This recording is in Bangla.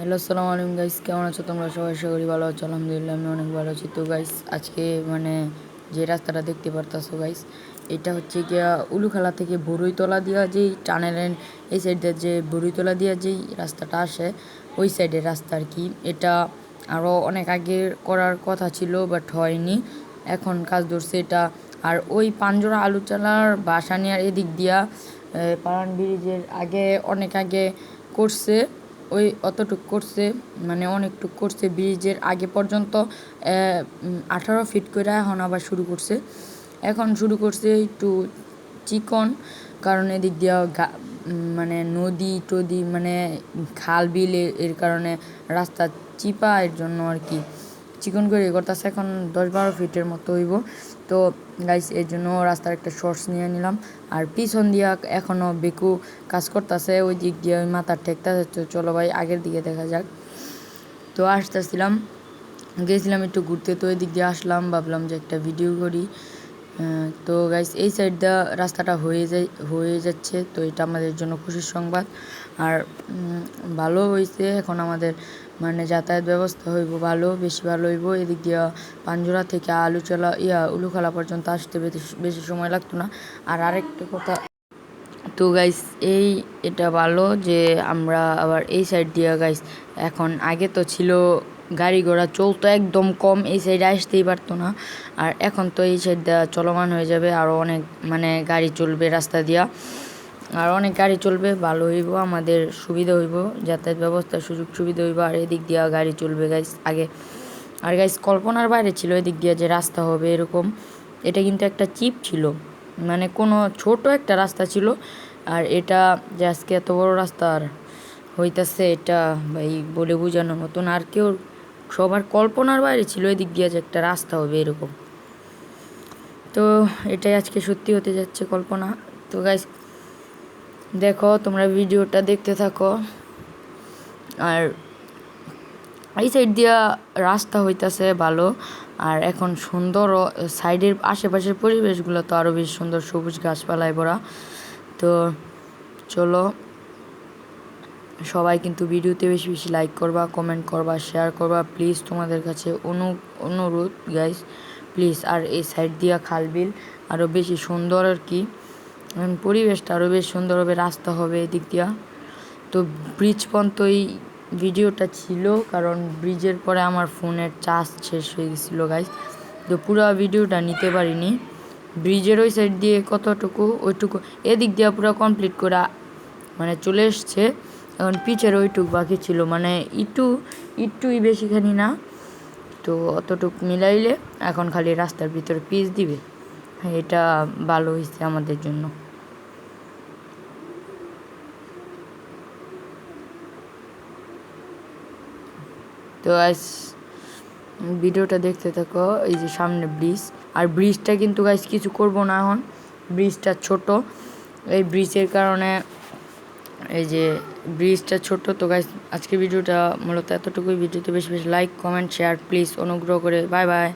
হ্যালো, আসসালামু আলাইকুম গাইস কেমন আছো তোমরা? সবাই আশা করি ভালো আছো, আলহামদুলিল্লাহ আমি অনেক ভালো আছি। তো গাইস আজকে মানে যে রাস্তাটা দেখতে পারতাছো গাইস এটা হচ্ছে গিয়া উলুখালা থেকে বরুইতলা দিয়া যেই টানেলের এই সাইড যে বরুইতলা দিয়া যেই রাস্তাটা আসে, ওই সাইডের রাস্তা আর কি। এটা আরও অনেক আগে করার কথা ছিল বাট হয়নি। এখন কাজ ধরছে এটা। আর ওই পাঞ্জরা আলু চালার বাসা নেওয়ার এদিক দিয়া পারান ব্রিজের আগে, অনেক আগে করছে। ওই অতটুক করছে মানে অনেকটুক করছে। ব্রিজের আগে পর্যন্ত আঠারো ফিট করে এখন আবার শুরু করছে। এখন শুরু করছে একটু চিকন, কারণ এদিক দিয়ে মানে নদী টদি মানে খাল বিল এর কারণে রাস্তা চিপা, এর জন্য আর কি। চিকন করে করতেছে, এখন দশ বারো ফিটের মতো হইব। তো গাইস এর জন্য রাস্তার একটা শর্টস নিয়ে নিলাম। আর পিছন দিয়া এখনও বেকু কাজ করতেছে, ওই দিক দিয়ে ওই মাথার ঠেকতেছে। তো চলো ভাই, আগের দিকে দেখা যাক। তো আসতেছিলাম, গেছিলাম একটু ঘুরতে, তো ওই দিক দিয়ে আসলাম, ভাবলাম যে একটা ভিডিও করি। তো গাইস এই সাইড দিয়ে রাস্তাটা হয়ে যায়, হয়ে যাচ্ছে। তো এটা আমাদের জন্য খুশির সংবাদ। আর ভালো হয়েছে এখন আমাদের মানে যাতায়াত ব্যবস্থা হইব ভালো, বেশি ভালো হইব। এদিক দিয়ে পাঞ্জরা থেকে আলুচলা ইয়া, উলুখালা পর্যন্ত আসতে বেশি সময় লাগতো না। আর আরেকটা কথা, তো গাইস এই, এটা ভালো যে আমরা আবার এই সাইড দিয়ে গাইস এখন আগে তো ছিল গাড়ি ঘোড়া চলতো একদম কম, এই সাইডে আসতেই পারতো না। আর এখন তো এই সাইড চলমান হয়ে যাবে আরও অনেক মানে গাড়ি চলবে রাস্তা দিয়া। আর অনেক গাড়ি চলবে, ভালো হইব, আমাদের সুবিধা হইব, যাতায়াত ব্যবস্থার সুযোগ সুবিধা হইব, আর এদিক দিয়া গাড়ি চলবে গাইস আগে। আর গাইস কল্পনার বাইরে ছিল এদিক দিয়া যে রাস্তা হবে এরকম, এটা কিন্তু একটা চিপ ছিল। মানে কোনো ছোট একটা রাস্তা ছিল, আর এটা যে আজকে এত বড় রাস্তা আর হইতাছে এটা ভাই বলে বোঝানোর মতন, আর কেউ সবার কল্পনার বাইরে ছিল, এদিক দিয়ে যে একটা রাস্তা হবে এরকম। তো এটাই আজকে সত্যি হতে যাচ্ছে কল্পনা। তো গাইস দেখো, তোমরা ভিডিওটা দেখতে থাকো। আর এই সাইড দিয়া রাস্তা হইতাছে ভালো, আর এখন সুন্দর সাইডের আশেপাশের পরিবেশগুলো তো আরও বেশ সুন্দর সবুজ গাছপালায় ভরা। তো চলো সবাই কিন্তু ভিডিওতে বেশি বেশি লাইক করবা কমেন্ট করবা শেয়ার করবা। প্লিজ তোমাদের কাছে অনু, অনুরোধ গাইস প্লিজ আর এই সাইড দিয়া খালবিল আরও বেশি সুন্দর আর কি। পরিবেশটা আরও বেশ সুন্দর হবে, রাস্তা হবে এদিক দিয়া। তো ব্রিজ পর্যন্ত এই ভিডিওটা ছিল, কারণ ব্রিজের পরে আমার ফোনের চার্জ শেষ হয়ে গেছিল গাইস তো পুরো ভিডিওটা নিতে পারিনি। ব্রিজের ওই সাইড দিয়ে কতটুকু, ওইটুকু, এদিক দিয়ে পুরো কমপ্লিট করা মানে চলে এসছে। এখন পিচের ওইটুক বাকি ছিল মানে একটু একটুই বেশিখানি না। তো অতটুক মিলাইলে এখন খালি রাস্তার ভিতরে পিচ দিবে। এটা ভালো হয়েছে আমাদের জন্য। তো আজ ভিডিওটা দেখতে থাকো, এই যে সামনে ব্রিজ। আর ব্রিজটা কিন্তু গাইজ কিছু করব না এখন। ব্রিজটা ছোট। এই ব্রিজের কারণে এই যে ব্রিজটা ছোট তো গাইজ আজকে ভিডিওটা মূলত এতটুকুই। ভিডিওতে বেশি বেশি লাইক কমেন্ট শেয়ার প্লিজ অনুগ্রহ করে। Bye bye